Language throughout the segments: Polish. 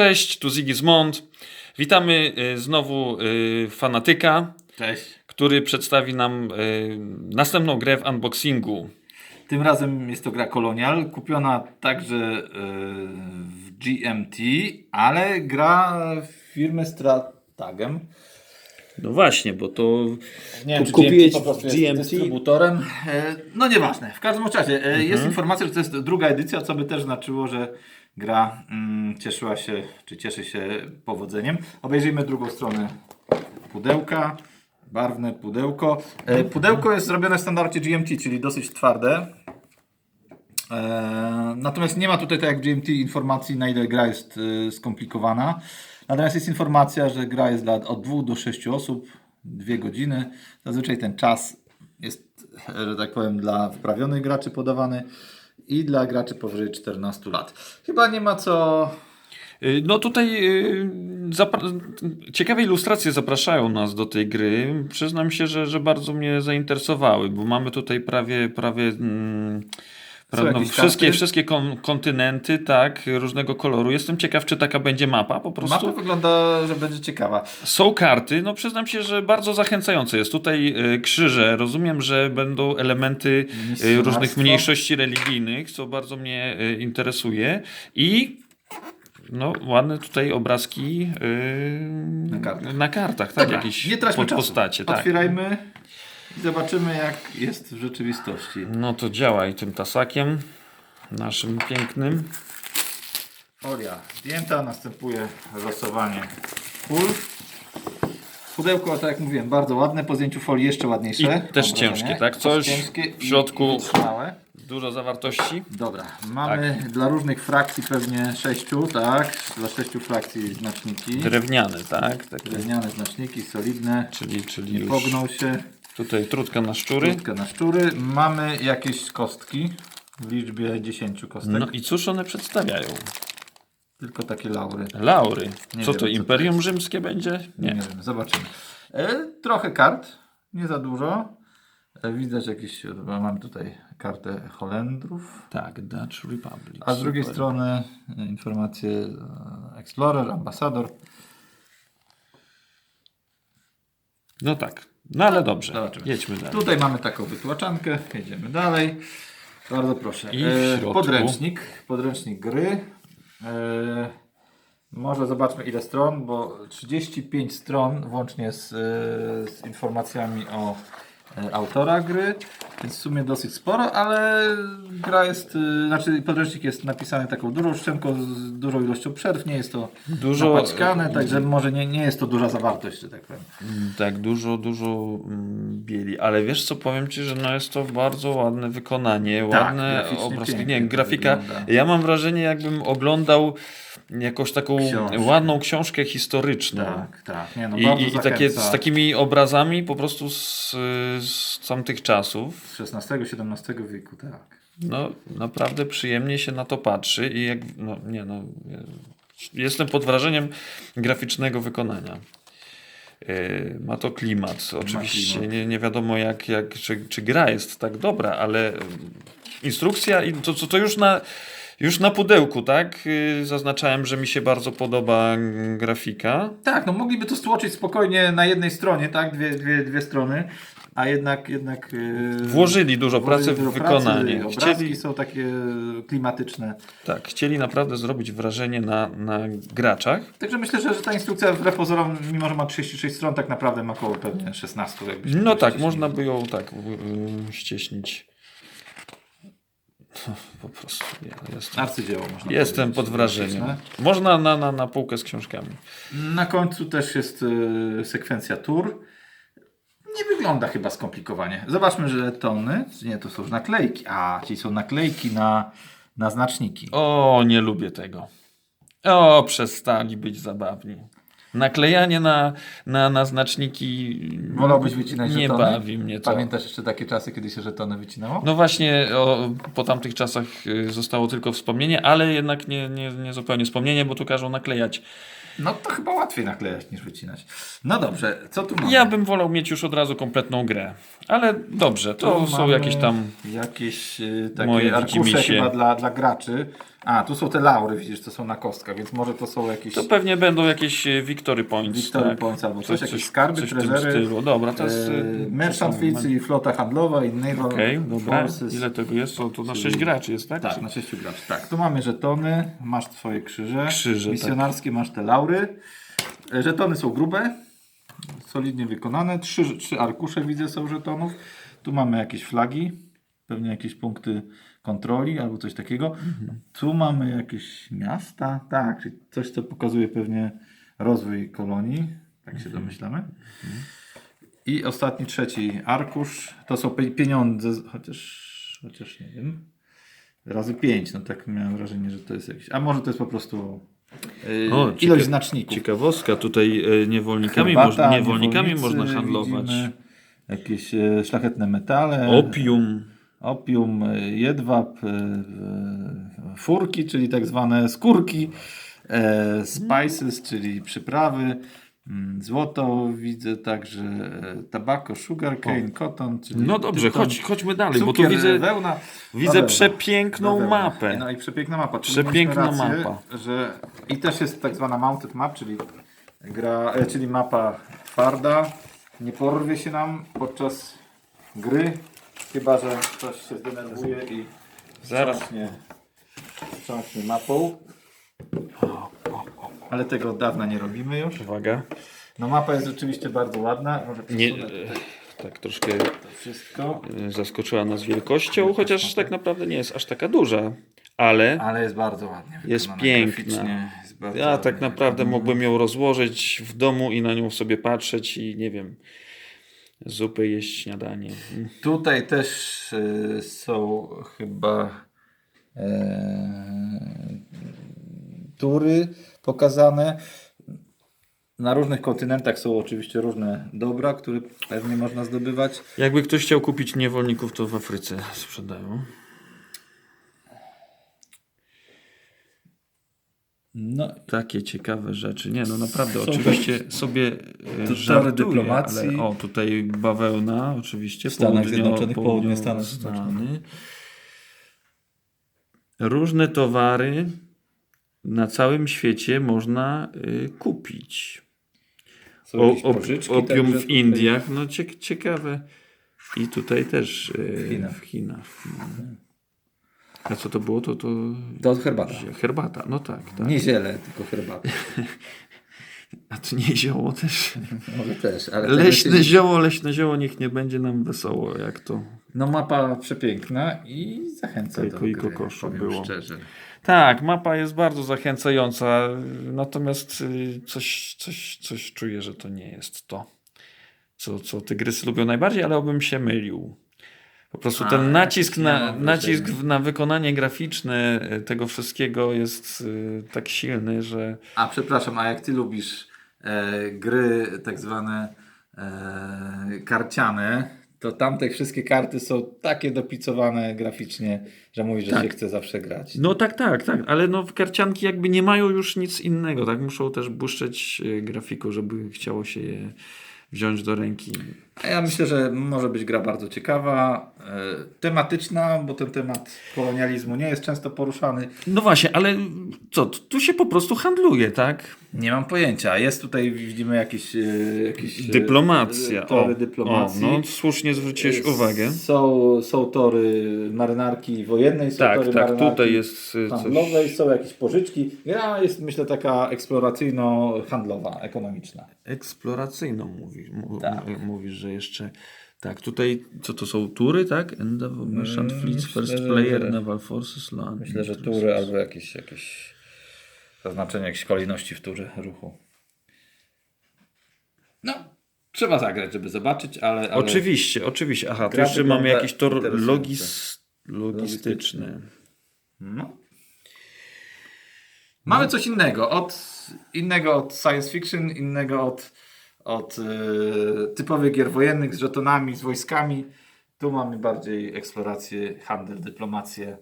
Cześć, tu Zigizmond. Witamy y, znowu y, fanatyka, Cześć. który przedstawi nam y, następną grę w unboxingu. Tym razem jest to gra Colonial, kupiona także w GMT, ale gra firmy Stratagem. No właśnie, bo to Nie Ku- kupiłeś po prostu jest GMT? dystrybutorem. E, No nieważne. W każdym razie e, jest informacja, że to jest druga edycja, co by też znaczyło, że gra mm, cieszyła się, czy cieszy się powodzeniem. Obejrzyjmy drugą stronę pudełka. Barwne pudełko. E, Pudełko jest zrobione w standardzie GMT, czyli dosyć twarde. E, Natomiast nie ma tutaj, tak jak GMT, informacji, na ile gra jest e, skomplikowana. Natomiast jest informacja, że gra jest dla od 2 do 6 osób, 2 godziny. Zazwyczaj ten czas jest, że tak powiem, dla wprawionych graczy podawany i dla graczy powyżej 14 lat. Chyba nie ma co. y, no tutaj y, ciekawe ilustracje zapraszają nas do tej gry. Przyznam się, że, że bardzo mnie zainteresowały, bo mamy tutaj prawie prawie pra- jakieś wszystkie, wszystkie kon- kontynenty, tak, różnego koloru. Jestem ciekaw, czy taka będzie mapa po prostu. Mapa wygląda, że będzie ciekawa. Są karty, no przyznam się, że bardzo zachęcające jest. Tutaj y, krzyże, rozumiem, że będą elementy y, różnych mniejszości religijnych, co bardzo mnie y, interesuje. I no, ładne tutaj obrazki Na kartach. na kartach tak, Dobra, jakieś nie czasu. postacie. Tak. Otwierajmy i zobaczymy, jak jest w rzeczywistości. No to działaj tym tasakiem naszym pięknym. Folia zdjęta, następuje losowanie kul. Pudełko, tak jak mówiłem, bardzo ładne, po zdjęciu folii jeszcze ładniejsze. I mam też wrażenie. ciężkie, tak? Coś ciężkie w i- środku- i wytrzymałe. Dużo zawartości. Dobra, mamy dla różnych frakcji pewnie sześciu, tak? Dla sześciu frakcji znaczniki. Drewniane, tak? Takie, Drewniane znaczniki, solidne. czyli czyli Nie już pognął się. Tutaj trudka na szczury. Krótkę na szczury. Mamy jakieś kostki w liczbie 10 kostek. No i cóż one przedstawiają? Tylko takie laury. Laury. Nie Co wiem, to, co to Imperium Rzymskie będzie? Nie, Nie. wiem, zobaczymy. E, trochę kart, nie za dużo. E, widać jakieś, mam tutaj kartę Holendrów. Tak, Dutch Republic. A z drugiej Super. strony e, informacje e, Explorer, Ambasador. No tak. No ale dobrze. Zobaczymy. Jedźmy dalej. Tutaj mamy taką wytłaczankę, jedziemy dalej. Bardzo proszę. I w E, środku? podręcznik, podręcznik gry. E, może zobaczmy ile stron, bo 35 stron włącznie z, e, z informacjami o autora gry, więc w sumie dosyć sporo, ale gra jest, e, znaczy podręcznik jest napisany taką dużą szczęką z dużą ilością przerw, nie jest to Dużo- napaćkane, także może nie, nie jest to duża zawartość, że tak powiem. Mm, Tak, dużo, dużo mm, bieli. Ale wiesz co, powiem Ci, że no jest to bardzo ładne wykonanie, Tak, ładne obrazki. Nie, grafika. wygląda. Ja mam wrażenie, jakbym oglądał jakąś taką Książkę. ładną książkę historyczną. Tak, tak. Nie, no I, i, takie z takimi obrazami po prostu z, z tamtych czasów. Z XVI-XVII wieku, tak. No, naprawdę przyjemnie się na to patrzy i jak, no nie no, jestem pod wrażeniem graficznego wykonania. Yy, Ma to klimat. Oczywiście klimat. Nie, nie wiadomo jak, jak, czy, czy gra jest tak dobra, ale yy, instrukcja i to, to, to już na już na pudełku, tak? Yy, Zaznaczałem, że mi się bardzo podoba mm, grafika. Tak, no mogliby to stłoczyć spokojnie na jednej stronie, tak? Dwie, dwie, dwie strony, a jednak jednak yy, Włożyli dużo pracy w wykonanie. Obrazki Chcieli, są takie klimatyczne. tak, chcieli naprawdę zrobić wrażenie na, na graczach. Także myślę, że, że ta instrukcja wbrew pozorom, mimo że ma 36 stron, tak naprawdę ma około pewnie 16. jakbyśmy No tak, ściślili. można by ją tak yy, ścieśnić. Po prostu ja jestem, Arcydzieło można jestem pod wrażeniem. Można na, na, na półkę z książkami. Na końcu też jest e, sekwencja tur. Nie wygląda chyba skomplikowanie. Zobaczmy, że tony. Nie, to są naklejki. A, czyli są naklejki na, na znaczniki. O, nie lubię tego. O, przestali być zabawni. Naklejanie na, na, na znaczniki Wolałbyś wycinać nie żetony? bawi mnie to. Pamiętasz jeszcze takie czasy, kiedy się żetony wycinało? No właśnie, o, po tamtych czasach y, zostało tylko wspomnienie, ale jednak nie, nie, nie zupełnie wspomnienie, bo tu każą naklejać No to chyba łatwiej naklejać niż wycinać. No dobrze, co tu mamy? Ja bym wolał mieć już od razu kompletną grę. Ale dobrze, to Tu są jakieś tam... Jakieś y, takie moje arkusze chyba dla, dla graczy. A, tu są te laury, widzisz, to są na kostkach, więc może to są jakieś To pewnie będą jakieś e, Victory Points. Victory tak? Points albo coś, jakieś skarby, coś treasury. stylu. Dobra, to jest... e, e, Merchant Fleet, czyli flota handlowa i Naval Okej, dobra. Forces. Ile tego jest? To, to na czyli- 6 graczy jest, tak? Tak, Czy- na sześciu graczy. Tak, tu mamy żetony, masz twoje krzyże. Krzyże, tak. Misjonarskie masz te laury. E, Żetony są grube, solidnie wykonane. Trzy, trzy arkusze widzę są żetonów. Tu mamy jakieś flagi, pewnie jakieś punkty kontroli albo coś takiego. Mhm. Tu mamy jakieś miasta, tak, czyli coś co pokazuje pewnie rozwój kolonii, tak Mhm. się domyślamy. I ostatni, trzeci arkusz, to są pie- pieniądze, chociaż, chociaż nie wiem, razy pięć, no tak miałem wrażenie, że to jest jakieś, a może to jest po prostu yy, O, ilość ciekawe- znaczników. Ciekawostka, tutaj e, niewolnikami, Herbata, można, niewolnikami można handlować. Jakieś e, szlachetne metale. Opium. Opium, e, jedwab, e, e, furki, czyli tak zwane skórki, spices, czyli przyprawy, mm, złoto, widzę także tabako, sugarcane, cotton, czyli No dobrze, tyton, chodź, chodźmy dalej, bo tu cukier, widzę, wełna. widzę Bawełna. przepiękną Bawełna. mapę. No i przepiękna mapa. Czyli Przepiękna rację, mapa. Że... I też jest tak zwana mounted map, czyli, gra, e, czyli mapa twarda. Nie porwie się nam podczas gry, chyba że ktoś się zdenerwuje i Zaraz. wstrząśnie, wstrząśnie mapą. Ale tego od dawna nie robimy już. Uwaga. No mapa jest rzeczywiście bardzo ładna. Może Nie, przesunę e, tak troszkę to wszystko. e, zaskoczyła nas wielkością, chociaż tak naprawdę nie jest aż taka duża, ale Ale jest bardzo ładnie Jest wykonana piękna. graficznie, Jest bardzo ja tak ładnie naprawdę wykonana. mógłbym ją rozłożyć w domu i na nią sobie patrzeć i nie wiem, zupę jeść, śniadanie. Tutaj też y, są chyba e, tury pokazane. Na różnych kontynentach są oczywiście różne dobra, które pewnie można zdobywać. Jakby ktoś chciał kupić niewolników, to w Afryce sprzedają. No, Takie ciekawe rzeczy. Nie, no naprawdę, Są oczywiście sobie e, żartuję, dyplomacji. ale o, tutaj bawełna, oczywiście. W Stanach Zjednoczonych, południe Stanów Stany. Różne towary na całym świecie można y, kupić. O, op, opium w tutaj- Indiach, no cie, ciekawe. I tutaj też y, W Chinach. W Chinach. no. A co to było? To, to To herbata. herbata. No tak, tak. Nie ziele, tylko herbata. A to nie zioło też. Może też, ale Leśne zioło, leśne zioło, niech nie będzie nam wesoło, jak to. No mapa przepiękna i zachęca Tylko do i gry, kokoszu było. szczerze. Tak, mapa jest bardzo zachęcająca, natomiast y, coś, coś, coś czuję, że to nie jest to, co, co tygrysy lubią najbardziej, ale obym się mylił. Po prostu A, ten nacisk, na, nacisk na wykonanie graficzne y, tego wszystkiego jest y, tak silny, że A przepraszam, a jak ty lubisz e, gry tak zwane e, karciane, to tamte wszystkie karty są takie dopicowane graficznie, że mówisz, że Tak. się chce zawsze grać. No tak, tak, tak, ale no karcianki jakby nie mają już nic innego, tak? Muszą też błyszczeć y, grafiką, żeby chciało się je wziąć do ręki. A ja myślę, że może być gra bardzo ciekawa, tematyczna, bo ten temat kolonializmu nie jest często poruszany. No właśnie, ale co, tu się po prostu handluje, tak? Nie mam pojęcia. Jest tutaj, widzimy jakieś, e, jakieś e, Dyplomacja. tory o, dyplomacji. O, no słusznie zwróciłeś E, uwagę. Są, są tory marynarki wojennej, są Tak, tory tak, marynarki tutaj jest handlowej, coś są jakieś pożyczki. Gra jest myślę taka eksploracyjno-handlowa, ekonomiczna. eksploracyjną mówisz, mu, Tak. mówisz, że jeszcze tak, tutaj co to są tury, tak? Endeavour, Merchant Mm, Fleets, myślę, First że- Player, że- Naval Forces, Land. Myślę, że tury albo jakieś, jakieś zaznaczenie jakiejś kolejności w turze ruchu. No, trzeba zagrać, żeby zobaczyć, ale... ale... Oczywiście, oczywiście. Aha, tu jeszcze mamy jakiś tor logis, logistyczny. No. Mamy coś innego. Od, innego od science fiction, innego od, od e, typowych gier wojennych z żetonami, z wojskami. Tu mamy bardziej eksplorację, handel, dyplomację.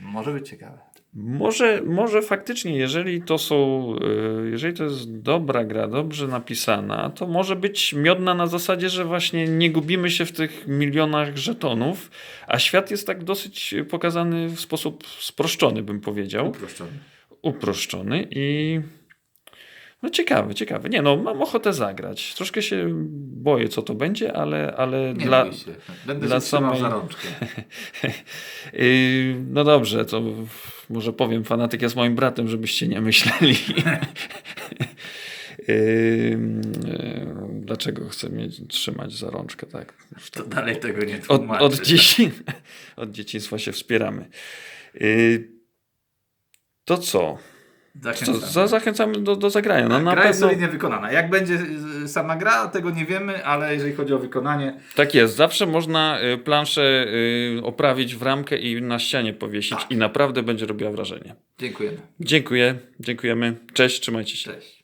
Może być ciekawe. Może, może faktycznie, jeżeli to są, y, jeżeli to jest dobra gra, dobrze napisana, to może być miodna na zasadzie, że właśnie nie gubimy się w tych milionach żetonów, a świat jest tak dosyć pokazany w sposób sproszczony, bym powiedział. Uproszczony. Uproszczony i no ciekawy, ciekawy. Nie no, mam ochotę zagrać. Troszkę się boję, co to będzie, ale, ale Nie dla, się. Będę dla się samej- za rączkę. Yy, No dobrze, to może powiem, fanatyk jest moim bratem, żebyście nie myśleli. Yy, yy, Dlaczego chcę mieć, trzymać za rączkę, tak? To dalej tego nie od, tłumaczy. od, dzieci, od dzieciństwa się wspieramy. To co? Co Zachęcam. za, zachęcamy do, do zagrania. No, na gra jest pewno, solidnie wykonana. Jak będzie y, sama gra, tego nie wiemy, ale jeżeli chodzi o wykonanie, tak jest. Zawsze można y, planszę y, oprawić w ramkę i na ścianie powiesić Tak. i naprawdę będzie robiła wrażenie. dziękujemy. Dziękuję, dziękujemy. Cześć, trzymajcie się. Cześć.